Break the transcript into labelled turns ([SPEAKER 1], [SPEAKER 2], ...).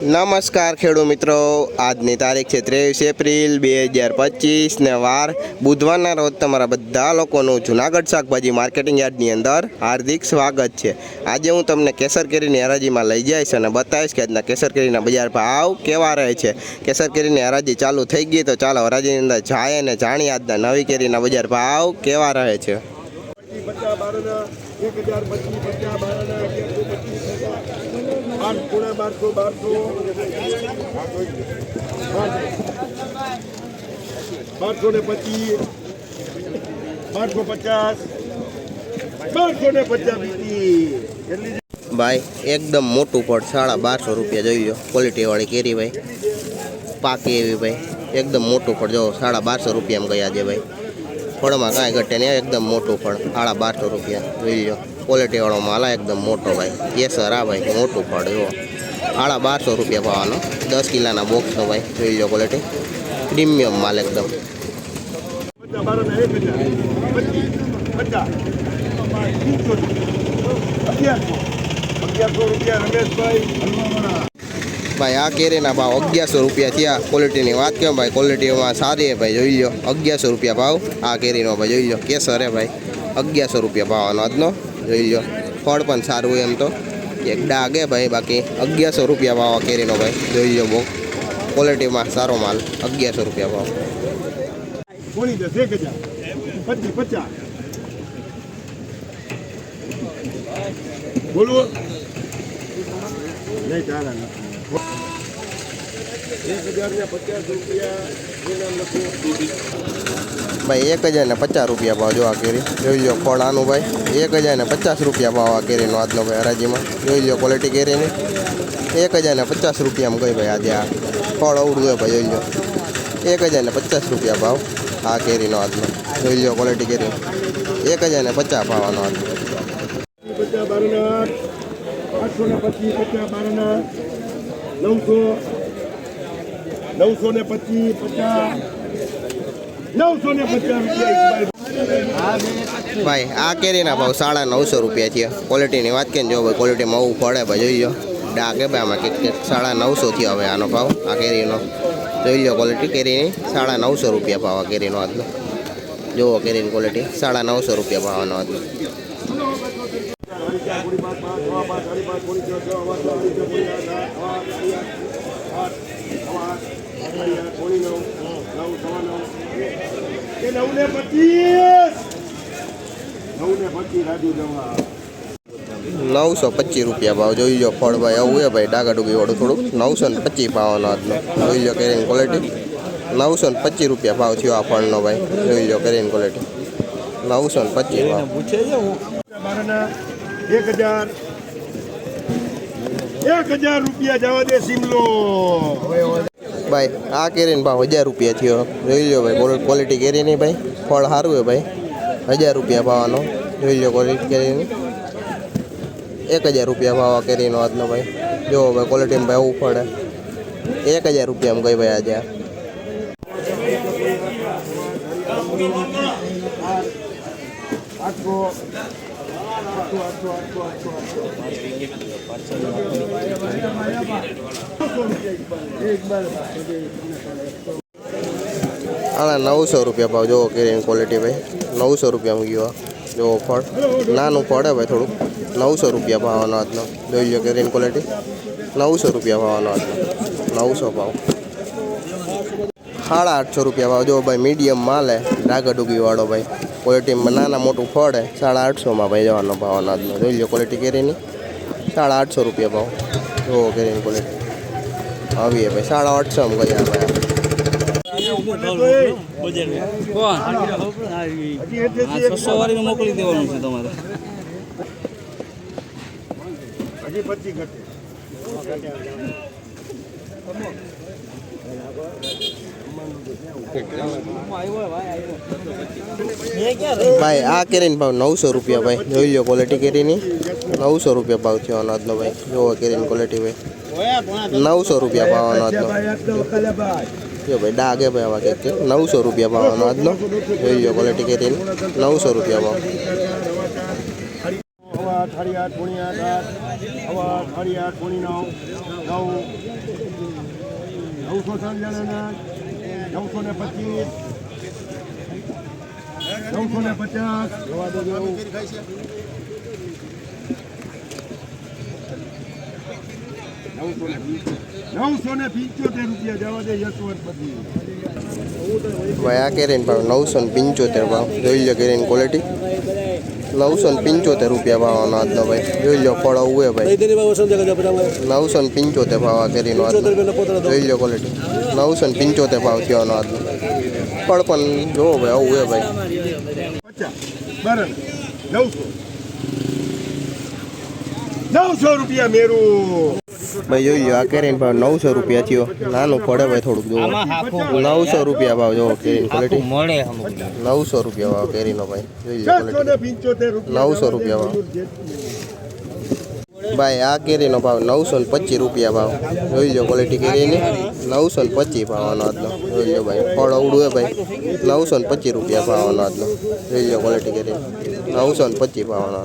[SPEAKER 1] નમસ્કાર ખેડૂત મિત્રો. આજની તારીખ છે ત્રેવીસ એપ્રિલ બે હજાર પચીસ ને વાર બુધવારના રોજ તમારા બધા લોકોનું જુનાગઢ શાકભાજી માર્કેટિંગ યાર્ડની અંદર હાર્દિક સ્વાગત છે. આજે હું તમને કેસર કેરીની હરાજીમાં લઈ જઈશ અને બતાવીશ કે આજના કેસર કેરીના બજાર ભાવ કેવા રહે છે. કેસર કેરીની હરાજી ચાલુ થઈ ગઈ તો ચાલો હરાજીની અંદર જાય અને જાણીએ આજના નવી કેરીના બજાર ભાવ કેવા રહે છે.
[SPEAKER 2] પચાસ બારના એક હજાર પચીસ, પચાસ બારના અગિયારસો પચીસ આઠ પૂણા બારસો બારસો. બારસો ને પચીસ. બારસો પચાસ. બારસો ને પચાસ.
[SPEAKER 1] ભાઈ, એકદમ મોટું ફળ સાડા બારસો રૂપિયા જોઈ લો ક્વોલિટીવાળી કેરી, ભાઈ. પાકી એવી, ભાઈ. એકદમ મોટું ફળ જો, સાડા બારસો રૂપિયામાં ગયા છે, ભાઈ. ફળમાં કાંઈ ઘટે નહીં એકદમ મોટું ફળ સાડા બારસો રૂપિયા જોઈ લો ક્વોલિટીવાળો માલ એકદમ મોટો ભાઈ સર આ ભાઈ મોટું ફળ જુઓ સાડા બારસો રૂપિયા ભાવનો દસ કિલાના બોક્સનો ભાઈ જોઈ લો ક્વોલિટી પ્રીમિયમ માલ એકદમ
[SPEAKER 2] અગિયારસો રૂપિયા રમેશભાઈ હલવાવાળા
[SPEAKER 1] ભાઈ, આ કેરીના ભાવ અગિયારસો રૂપિયા થયા. ક્વોલિટીની વાત કેમ ભાઈ? ક્વોલિટીમાં સારી હે ભાઈ, જોઈ લો. અગિયારસો રૂપિયા ભાવ આ કેરીનો ભાઈ, જોઈ લો. કેસર હે ભાઈ. અગિયારસો રૂપિયા ભાવનો આજનો, જોઈ લો. ફળ પણ સારું એમ તો. એક ડાગે ભાઈ બાકી. અગિયારસો રૂપિયા ભાવ આ કેરીનો ભાઈ, જોઈ લો બહુ. ક્વોલિટીમાં સારો માલ, અગિયારસો રૂપિયા ભાવ.
[SPEAKER 2] બોલવો. નહીં તારા નથી એક હજાર ને પચાસ રૂપિયા એના લખો
[SPEAKER 1] ભાઈ, એક હજાર ને પચાસ રૂપિયા ભાવ જો આ કેરી. જોઈ લો ફળ આનું ભાઈ. એક હજાર ને પચાસ રૂપિયા ભાવ આ કેરીનો આજનો ભાઈ હરાજીમાં. જોઈ લો ક્વોલિટી કેરીની. એક હજાર ને પચાસ રૂપિયામાં ગઈ ભાઈ આજે આ ફળ અવડું હોય ભાઈ, જોઈ લો એક હજાર ને પચાસ રૂપિયા ભાવ આ કેરીનો આજનો. જોઈ લો ક્વોલિટી કેરી એક હજાર ને પચાસ ભાવનો આજનો.
[SPEAKER 2] પચાસ બારના આઠસો ને પચીસ, પચાસ બારના નવસો નવસો ને પચીસ પચાસ નવસો ને પચાસ રૂપિયા
[SPEAKER 1] ભાઈ, આ કેરીના ભાવ સાડા નવસો રૂપિયા થયા. ક્વોલિટીની વાત કરીએ ને જો ભાઈ ક્વોલિટીમાં આવું પડે, ભાઈ, જોઈ લો ડાકે ભાઈ, આમાં કંઈક સાડા નવસો થયો હવે આનો ભાવ, આ કેરીનો. જોઈ લો ક્વોલિટી કેરીની, સાડા નવસો રૂપિયા ભાવ આ કેરીનો આજનો જુઓ કેરીની ક્વોલિટી સાડા નવસો રૂપિયા ભાવનો આજનો
[SPEAKER 2] નવ ને પચીસ નવ ને પચીસ રાજુ જવા
[SPEAKER 1] નવસો પચીસ રૂપિયા ભાવ. જોઈ લો ફળ ભાઈ આવું હે ભાઈ ડાગા ડુગી વાળું થોડુંક. નવસો ને પચીસ ભાવનો આજનો. જોઈ લો કેરીની ક્વોલિટી નવસો ને પચીસ રૂપિયા ભાવ થયો આ ફળનો ભાઈ. જોઈ લો કેરીની ક્વોલિટી નવસો ને પચીસ ભાવ.
[SPEAKER 2] બારના એક હજાર એક રૂપિયા જવા દે સિમલો.
[SPEAKER 1] ભાઈ, આ કેરીનો ભાવ હજાર રૂપિયા થયો. જોઈ લો ભાઈ ક્વોલિટી કેરી નહીં ભાઈ. ફળ સારું હે ભાઈ. હજાર રૂપિયા ભાવનો. જોઈ લો ક્વોલિટી કેરીની. એક હજાર રૂપિયા ભાવ આ કેરીનો આજનો ભાઈ. જો ભાઈ ક્વોલિટીમાં ભાઈ આવું પડે એક હજાર રૂપિયામાં ગઈ ભાઈ આજે આ.
[SPEAKER 2] આઠસો આઠસો આઠસો આઠસો આઠસો
[SPEAKER 1] આના નવસો રૂપિયા ભાવ, જોવો કેરીની ક્વોલિટી ભાઈ. નવસો રૂપિયામાં ગયો જોવો ફળ. નાનું ફળ હે ભાઈ થોડુંક. નવસો રૂપિયા ભાવનો આજનો. જોઈ લો કેરીની ક્વોલિટી નવસો રૂપિયા ભાવનો આજનો. નવસો ભાવ. સાડા આઠસો રૂપિયા ભાવ. જો ભાઈ મીડિયમ માલ હે. ડાગા ડુગી વાળો ભાઈ. ક્વોલિટીમાં નાના મોટું ફળ હે સાડા આઠસોમાં ભાઈ જવાનો ભાવ અનાજનો. જોઈ લો ક્વોલિટી કેરીની સાડા આઠસો રૂપિયા ભાવ. જોવો કેરીની ક્વોલિટી આવી ભાઈ સાડા આઠસોમાં ગયા ભાઈ
[SPEAKER 3] છસો મોકલી દેવાનું છે તમારે
[SPEAKER 2] હજી પચીસ ઘટે.
[SPEAKER 1] ભાઈ આ કેરીનો ભાવ નવસો રૂપિયા ભાઈ જોઈ લો ક્વોલિટી કેરીની નવસો રૂપિયા ભાવ થયો અનાજનો ભાઈ. જોવો કેરીની ક્વોલિટી ભાઈ. નવસો રૂપિયા ભાવ અનાજનો. જો ભાઈ ડાગે ભાઈ આવા કંઈક કંઈક નવસો રૂપિયા ભાવ અનાજનો. જોઈ લો ક્વોલિટી કેરીની નવસો રૂપિયા ભાવ.
[SPEAKER 2] હવા અઠાડી આઠ ગુણ્યા આઠ હવા અઠાડી આઠ ગુણી નવ નવ નવસો સમજાણા નવસો ને પચીસ, નવસો ને પચાસ. નવસો ને પિંચોતેર રૂપિયા જવા દે યશવંત પછી.
[SPEAKER 1] ભાઈ, આ કેરીનો ભાવ નવસો ને પંચોતેર ભાવ. જોઈ લો કેરીની ક્વોલિટી નવસો ને પંચોતેર રૂપિયા ભાવનો આજનો ભાઈ. જોઈ લો ફળ આવું હે ભાઈ. નવસો ને પંચોતેર ભાવ આ કેરીનો જોઈ લો ક્વોલિટી નવસો ને પંચોતેર ભાવ થયોનો આજનો. ફળ પણ જોવો ભાઈ આવું હે ભાઈ.
[SPEAKER 2] નવસો રૂપિયા મેરું.
[SPEAKER 1] ભાઈ જોઈ લો આ કેરીનો ભાવ નવસો રૂપિયા થયો. નાનું પડે ભાઈ થોડુંક જોવો નવસો રૂપિયા ભાવ જોવો કેરીની ક્વોલિટી
[SPEAKER 3] મળે
[SPEAKER 1] નવસો રૂપિયા ભાવ કેરીનો ભાઈ. જોઈ લો
[SPEAKER 2] રૂપિયા
[SPEAKER 1] નવસો રૂપિયા ભાઈ આ કેરીનો ભાવ નવસો ને પચીસ રૂપિયા ભાવ. જોઈ લો ક્વોલિટી કેરીની નવસો ને પચીસ ભાવવાનો આજનો જોઈ લો ભાઈ ફળ અવડું હે ભાઈ. નવસો ને પચીસ રૂપિયા ભાવવાનો આજનો જોઈ લો ક્વોલિટી કેરી નવસો ને પચીસ ભાવનો